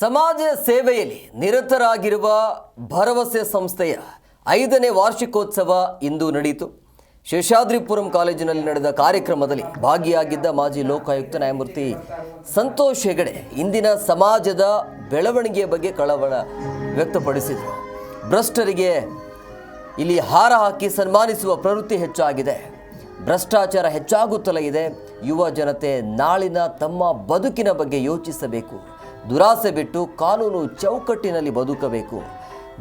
ಸಮಾಜ ಸೇವೆಯಲ್ಲಿ ನಿರತರಾಗಿರುವ ಭರವಸೆ ಸಂಸ್ಥೆಯ ಐದನೇ ವಾರ್ಷಿಕೋತ್ಸವ ಇಂದು ನಡೆಯಿತು. ಶೇಷಾದ್ರಿಪುರಂ ಕಾಲೇಜಿನಲ್ಲಿ ನಡೆದ ಕಾರ್ಯಕ್ರಮದಲ್ಲಿ ಭಾಗಿಯಾಗಿದ್ದ ಮಾಜಿ ಲೋಕಾಯುಕ್ತ ನ್ಯಾಯಮೂರ್ತಿ ಸಂತೋಷ್ ಹೆಗಡೆ ಇಂದಿನ ಸಮಾಜದ ಬೆಳವಣಿಗೆಯ ಬಗ್ಗೆ ಕಳವಳ ವ್ಯಕ್ತಪಡಿಸಿದರು. ಭ್ರಷ್ಟರಿಗೆ ಇಲ್ಲಿ ಹಾರ ಹಾಕಿ ಸನ್ಮಾನಿಸುವ ಪ್ರವೃತ್ತಿ ಹೆಚ್ಚಾಗಿದೆ. ಭ್ರಷ್ಟಾಚಾರ ಹೆಚ್ಚಾಗುತ್ತಲೇ ಇದೆ. ಯುವ ಜನತೆ ನಾಳಿನ ತಮ್ಮ ಬದುಕಿನ ಬಗ್ಗೆ ಯೋಚಿಸಬೇಕು. ದುರಾಸೆ ಬಿಟ್ಟು ಕಾನೂನು ಚೌಕಟ್ಟಿನಲ್ಲಿ ಬದುಕಬೇಕು.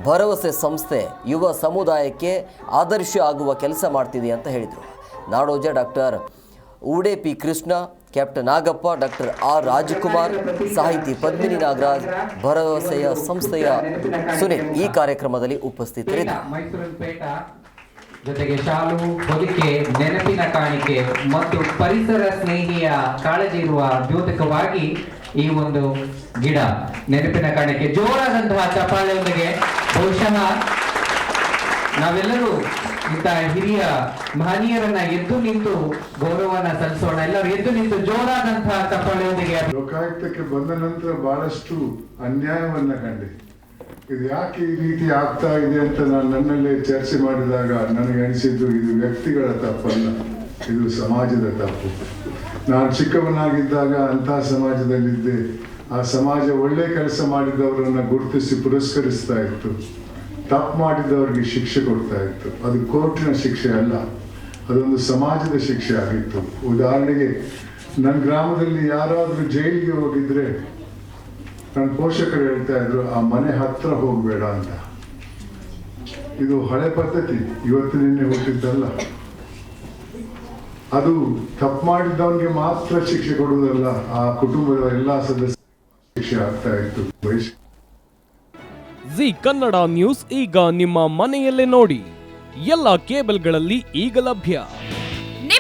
ಭರವಸೆ ಸಂಸ್ಥೆ ಯುವ ಸಮುದಾಯಕ್ಕೆ ಆದರ್ಶ ಆಗುವ ಕೆಲಸ ಮಾಡ್ತಿದೆ ಅಂತ ಹೇಳಿದರು. Nadoja doctor Ude P Krishna, captain Nagappa, doctor R Rajkumar, ಸಾಹಿತಿ ಪದ್ಮಿನಿ ನಾಗರಾಜ್, ಭರವಸೆಯ ಸಂಸ್ಥೆಯ ಸುನಿಲ್ ಈ ಕಾರ್ಯಕ್ರಮದಲ್ಲಿ ಉಪಸ್ಥಿತರಿದ್ದರು. ಜೊತೆಗೆ ಶಾಲು ಹೊದಿಕೆ ನೆನಪಿನ ಕಾಣಿಕೆ ಮತ್ತು ಪರಿಸರ ಸ್ನೇಹಿಯ ಕಾಳಜಿ ಇರುವ ದ್ಯೋತಕವಾಗಿ ಈ ಒಂದು ಗಿಡ, ನೆನಪಿನ ಕಾಣಿಕೆ. ಜೋರಾದಂತಹ ಚಪ್ಪಾಳೆಯೊಂದಿಗೆ ಬಹುಶಃ ನಾವೆಲ್ಲರೂ ಇಂತಹ ಹಿರಿಯ ಮಹನೀಯರನ್ನ ಎದ್ದು ನಿಂತು ಗೌರವನ ಸಲ್ಲಿಸೋಣ. ಎಲ್ಲರೂ ಎದ್ದು ನಿಂತು ಜೋರಾದಂತಹ ಚಪ್ಪಾಳೆಯೊಂದಿಗೆ. ಲೋಕಾಯುಕ್ತಕ್ಕೆ ಬಂದ ನಂತರ ಬಹಳಷ್ಟು ಅನ್ಯಾಯವನ್ನ ಕಂಡೆ ಇದು ಯಾಕೆ ಈ ರೀತಿ ಆಗ್ತಾ ಇದೆ ಅಂತ ನಾನು ನನ್ನಲ್ಲೇ ಚರ್ಚೆ ಮಾಡಿದಾಗ ನನಗೆ ಅನಿಸಿದ್ದು ಇದು ವ್ಯಕ್ತಿಗಳ ತಪ್ಪಲ್ಲ, ಇದು ಸಮಾಜದ ತಪ್ಪು. ನಾನು ಚಿಕ್ಕವನಾಗಿದ್ದಾಗ ಅಂತಹ ಸಮಾಜದಲ್ಲಿದ್ದೆ. ಆ ಸಮಾಜ ಒಳ್ಳೆ ಕೆಲಸ ಮಾಡಿದವರನ್ನ ಗುರುತಿಸಿ ಪುರಸ್ಕರಿಸ್ತಾ ಇತ್ತು. ತಪ್ಪು ಮಾಡಿದವರಿಗೆ ಶಿಕ್ಷೆ ಕೊಡ್ತಾ ಇತ್ತು. ಅದು ಕೋರ್ಟಿನ ಶಿಕ್ಷೆ ಅಲ್ಲ, ಅದೊಂದು ಸಮಾಜದ ಶಿಕ್ಷೆ ಆಗಿತ್ತು. ಉದಾಹರಣೆಗೆ, ನನ್ನ ಗ್ರಾಮದಲ್ಲಿ ಯಾರಾದರೂ ಜೈಲಿಗೆ ಹೋಗಿದ್ರೆ ನನ್ನ ಪೋಷಕರು ಹೇಳ್ತಾ ಇದ್ರು, ಆ ಮನೆ ಹತ್ರ ಹೋಗಬೇಡ ಅಂತ. ಇದು ಹಳೆ ಪದ್ಧತಿ, ಇವತ್ತು ನಿನ್ನೆ ಹುಟ್ಟಿದ್ದಲ್ಲ. ಅದು ತಪ್ಪು ಮಾಡಿದ್ದವನಿಗೆ ಮಾತ್ರ ಶಿಕ್ಷೆ ಕೊಡುವುದಲ್ಲ, ಆ ಕುಟುಂಬದ ಎಲ್ಲಾ ಸದಸ್ಯ ಶಿಕ್ಷೆ ಆಗ್ತಾ ಇತ್ತು. ಜಿ ಕನ್ನಡ ನ್ಯೂಸ್ ಈಗ ನಿಮ್ಮ ಮನೆಯಲ್ಲೇ ನೋಡಿ. ಎಲ್ಲ ಕೇಬಲ್ಗಳಲ್ಲಿ ಈಗ ಲಭ್ಯ.